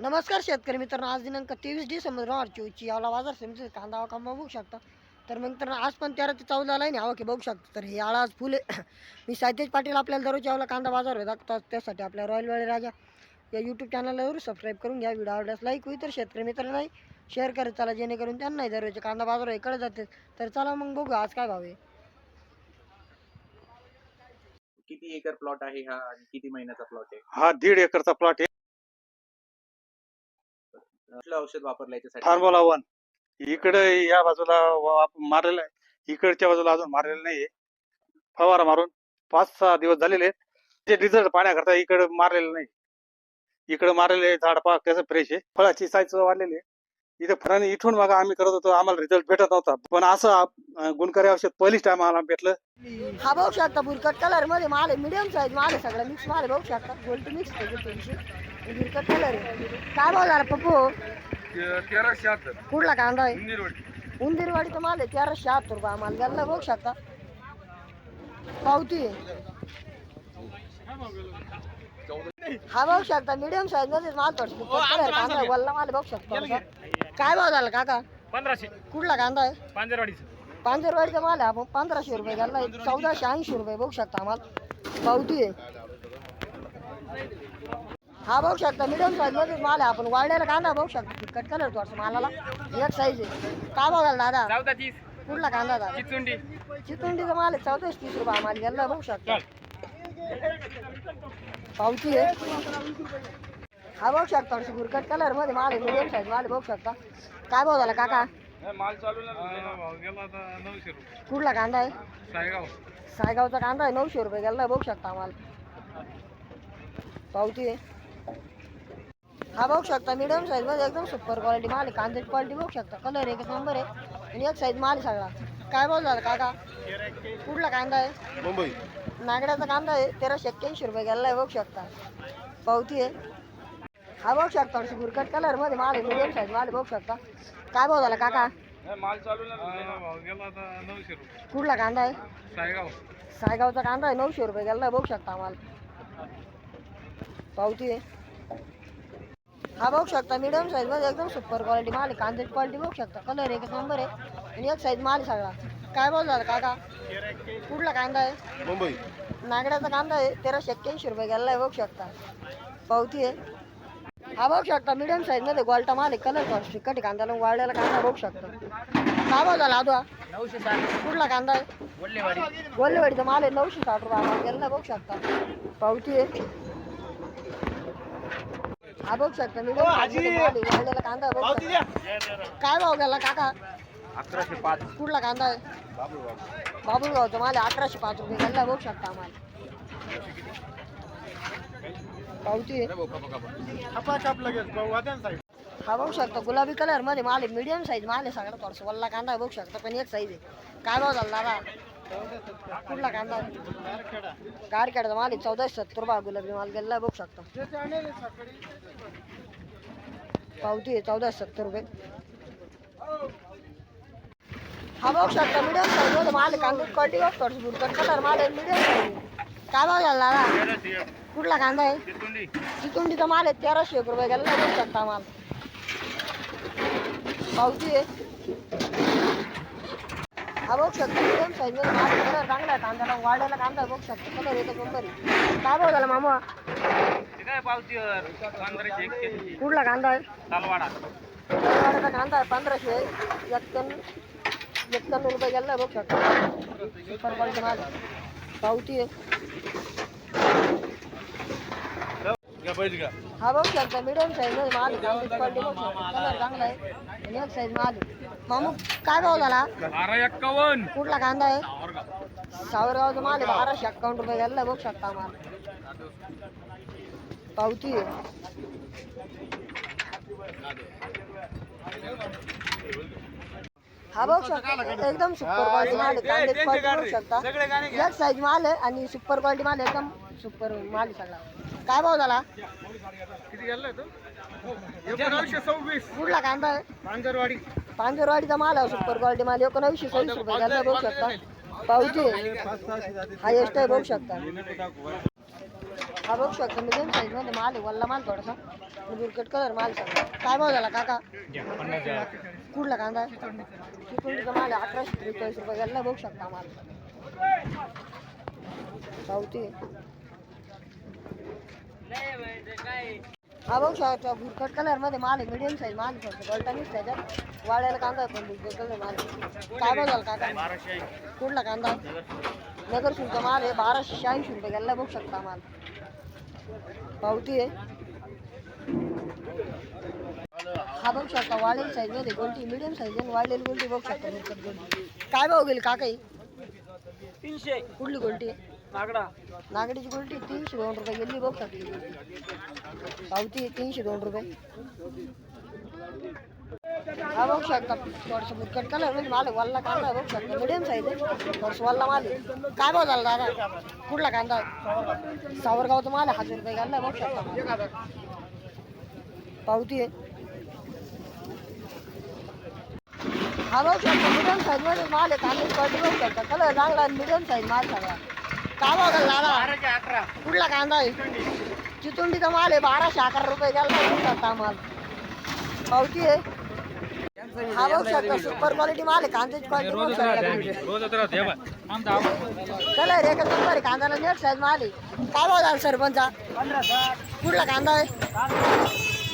नमस्कार शेतकरी मित्रांनो आज दिनांक तेवीस डिसेंबर दोन हजार चोवीसची याला बाजार समिती कांदा आवा कांदा बघू शकता. तर मग तर आज पण तेरा ते चौदा लाईन यावं की बघू शकता. तर हे आळा आज फुले. मी साहितेज पाटील आपल्याला दररोज यावला कांदा बाजार होता दाखवतात त्यासाठी आपल्या रॉयल वेळे राजा या यूट्यूब चॅनलला जरूर सबस्क्राईब करून घ्या. व्हिडिओ आवडल्यास लाईक होईल. तर शेतकरी मित्रांनाही शेअर करत चला जेणेकरून त्यांनाही दररोजचे कांदा बाजार इकडे जाते तर चला मग बघू आज काय भाव आहे. किती एकर प्लॉट आहे हा आणि किती महिन्याचा प्लॉट आहे? हा दीड एकरचा प्लॉट आहे. कुठलं औषध वापरलं याच्यासाठी? फार्मोला वन इकडे या बाजूला मारलेलं आहे. इकडच्या बाजूला अजून मारलेलं नाहीये. फवारा मारून पाच सहा दिवस झालेले आहेत. ते रिझल्ट पाहण्याकरता इकडे मारलेलं नाही. इकडे मारलेले झाड पाक त्याचं फ्रेश आहे. फळाची साईज वाढलेली आहे. इथं फळाने इथून मग आम्ही करत होतो. आम्हाला रिझल्ट भेटत नव्हता. पण असं अं, गुणकारी औषध पहिलीच टाइम आम्हाला भेटलं. हा बघू शकता बुरकट कलरमध्ये माल आहे. मिडियम साईज माल आहे सगळं. मिक्स माल आहे बघू शकता गोल्ड मिक्स आहे. थोडीशी बुरकट कलर आहे काय भाव झाला पप्पू? तेरा शहात्तर. कुठला कांदा आहे? उंदीरवाडी. उंदीरवाडीचा माल आहे तेराशे शहात्तर रुपये आम्हाला. गेला बघू शकता. पावती. आहे. हा बघू शकता मिडियम साईजमध्ये माल थोडं कलर कांदा वल्ला माल बघू शकता. काय भाव झाला काका? पंधराशे. कुठला कांदा आहे? पांजरवाडीचं. पांजरवाडीचा माल आहे आपण पंधराशे रुपये घालला चौदाशे ऐंशी रुपये बघू शकता आम्हाला. पावती आहे. हा बघू शकता मिडियम साईजमध्ये माल आहे आपण. वाढलेला कांदा बघू शकता. कट कलर थोडस मालाला. एक साईज आहे. काय बघाल दादा? चौदा तीस. कुठला कांदा दादा? चिचुंडी चितुंडीचा माल आहे. चौदाशे तीस रुपये आम्हाला घ्यायला बघू शकता. पावती आहे. हा बघू शकता थोडस गुरकट कलरमध्ये माल आहे. मिडियम साईज माल आहे बघू शकता. काय भाव झाला काका? माल चालू गेला आता नऊशे रुपये. कुठला कांदा आहे? सायगाव. सायगावचा कांदा आहे. नऊशे रुपये गेला बघू शकता आम्हाला. पावती आहे. हा बघू शकता मिडियम साईजमध्ये एकदम सुपर क्वालिटी माल आहे. कांद्याची क्वालिटी बघू शकता. कलर एकच नंबर आहे. आणि एक साईज माल सगळा. काय बोल झाला काका? कुठला कांदा आहे? मुंबई. नागड्याचा कांदा आहे. तेराशे एक्क्याऐंशी रुपये गेला आहे बघू शकता. पावती आहे. हा बघू शकता गुरकट कलरमध्ये माल आहे. मिडियम साईज माल आहे बघू शकता. काय भाव झाला काका? माल चालू नऊशे रुपये. कुठला कांदा आहे? सायगाव. सायगावचा कांदा आहे नऊशे रुपये गेला बघू शकता आम्हाला पावती आहे. हा बघू शकता मिडियम साईजमध्ये एकदम सुपर क्वालिटी माल आहे. कांद्याची क्वालिटी बघू शकता. कलर एकच नंबर आहे. आणि एक साईज माल आहे सगळा. काय बोल झाला काका? कुठला कांदा आहे? मुंबई. नागड्याचा कांदा आहे. तेराशे एक्क्याऐंशी रुपये गेला आहे बघू शकता. पावती आहे. हा बघू शकता मिडियम साईजमध्ये गोल्टा माल आहे. कलर थोडा कटी कांदा वाळलेला कांदा बघू शकता. काय भाव झाला नऊशे साठ. कुठला कांदा आहे? गोल्लेवाडीचा माल आहे. नऊशे साठ रुपये गेला बघू शकता. पावती आहे. हा बघू शकता मी वाढलेला कांदा आहे, बघू काय भाव गेला काका? अकराशे पाच. कुठला कांदा आहे? बाबुलगावचा माल आहे अकराशे पाच रुपये गेला बघू शकता आम्हाला. पावती? हा बघू शकता गुलाबी कलरमध्ये माल आहे मीडियम साईज माल आहे सगळा थोडासा. वल्ला कांदा बघू शकता पण एक साईज आहे. काय भाव झाला दादा? कुठला कांदा? गारखेडा माल आहे चौदाशे सत्तर रुपये गुलाबी माल गेला बघू शकता. पावती आहे चौदाशे सत्तर रुपये. हा बघू शकता मीडियम साईजमध्ये माल कांदा क्वालिटी बघ थोडंसं बुरकट कलर माल? आहे मिडियम साईज काय भाव झाला दादा? कुठला कांदा आहे? चितुंडीचा माल आहे तेराशे एक रुपये गेला बघू शकता माल. पावती आहे. हा बघू शकता. मिडियम साईज कलर चांगला आहे. कांद्याला वाढलेला कांदा बघू शकता. कलर येतो नंबर. काय भाव झाला मामा? कुठला कांदा आहे? कांदा आहे पंधराशे एक्क्याण्णव एक्क्याण्णव रुपये गेला बघू शकता. सुपर क्वालिटी माल. आहे. हा बघू शकता. मिडियम साईजमध्ये माल आहे. कांद्याची क्वालिटी बघू शकता. कलर चांगला आहे. आणि एक साईज माल मामू काय भाव झाला? बारा एक्कावन्न. कुठला कांदा आहे? सावरगावचा माल आहे. बाराशे अकाउंट रुपये बघू शकता आम्हाला पावती आहे. हा बघू शकता. एकदम सुपर क्वालिटी माल आहे. कांद्याची क्वालिटी बघू शकता. एक साईज माल आहे आणि सुपर क्वालिटी माल आहे. एकदम सुपर माल आहे सगळा. काय भाव झाला? किती गेला तो? एकोणावीसशे सव्वीस. कुठला कांदा आहे? पांजरवाडी. पांजरवाडीचा माल आहे सुपर क्वालिटी माल. एकोणावीसशे सव्वीस रुपये. घ्यायला बघू शकता. पावती आहे. हायेस्ट आहे बघू शकता. हा बघू शकता. मिडियम साईजमध्ये माल आहे वल्ला माल थोडासा. बुरकट कलर माल सगळा काय भाव झाला काका? कुठला कांदा चिपळूणचा माल आहे अकराशे त्रेचाळीस रुपये. गेला बघू शकता माल. पावती हा बघू शकता बुरकट कलरमध्ये माल आहे मिडियम साईज माल आहे फक्त गलटानीच त्याच्यात. वाड्याला कांदा आहे पण बुरकट कलर माल आहे. काय झाला काका? कुठला कांदा? नगर शुल्क माल आहे बाराशे शहाऐंशी रुपये गेला बघू शकता माल. पावती आहे. हा बघू शकता वाढेल साईजमध्ये गोल्टी मिडियम साईज आणि वाढलेली गोल्टी बघू शकता. गोल्टी काय भाव गेली का काही तीनशे कुठली गोल्टी नागडा. नागडीची गोल्टी तीनशे दोन रुपये गेली बघ सावती आहे तीनशे दोन रुपये. हा बघू शकता. थोडंसं बुटकट कलर म्हणजे माल वल्ला कांदा बघू शकता. मिडियम साईज आहे. थोडंसं वल्ला माल काय भाव झाला दादा? कुठला कांदा? सावरगावचा माल आहे हजार रुपये घालला बघू शकता. पावती आहे. हा बघू शकता. मिडियम साईजमध्ये माल आहे कांद्याची बघू शकता. कलर चांगला मिडियम साईज माल सगळा. काय भाव झाला दादा कुठला कांदा आहे? चितुंडीचा माल आहे बाराशे अकरा रुपये गेला शकता माल. पावती आहे. हा बघू शकता सुपर क्वालिटी माल आहे. कांद्याची क्वालिटी बघू शकता. आहे. कांद्याला नेट साईज माल आहे. काय भाव झाला सरपंचा? कुठला कांदा आहे?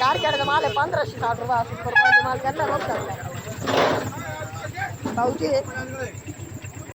कारखेडचा माल आहे पंधराशे साठ रुपये. सुपर क्वालिटी माल त्यांना बघू शकता. पावती आहे.